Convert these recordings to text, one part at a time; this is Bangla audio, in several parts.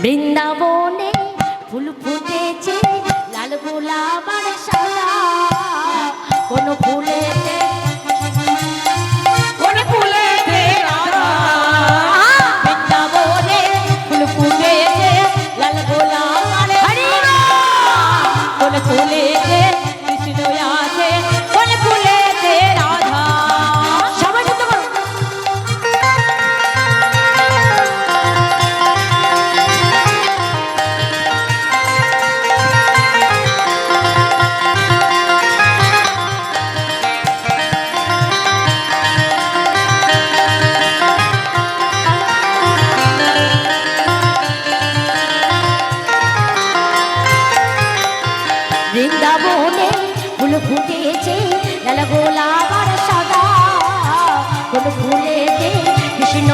বৃন্দাবনে ফুল ফুটেছে লাল গোলাপ আর সাদা। কোন ফুলেতে কোন ফুল লাল কোন ফুলেতে বৃন্দাবনে ফুল ফুটেছে লাল গোলাপ আর সাদা। কোন ফুলেতে কৃষ্ণ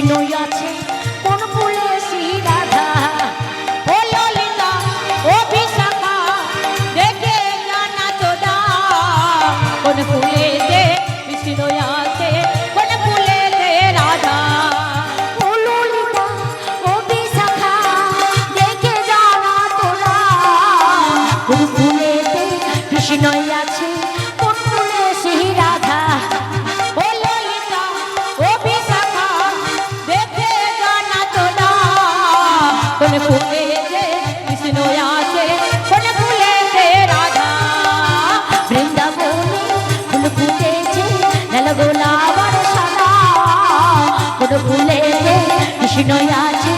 কৃষ্ণ আছে কোন ফুলে শ্রী রাধা ও ললিতা ও বিশাখা দেখে জানা তোরা কোন আছে কোন ফুলেতে রাধা। ও ললিতা ও বিশাখা দেখে জানা তোরা কোন ফুলেতে কৃষ্ণ আছে she know ya.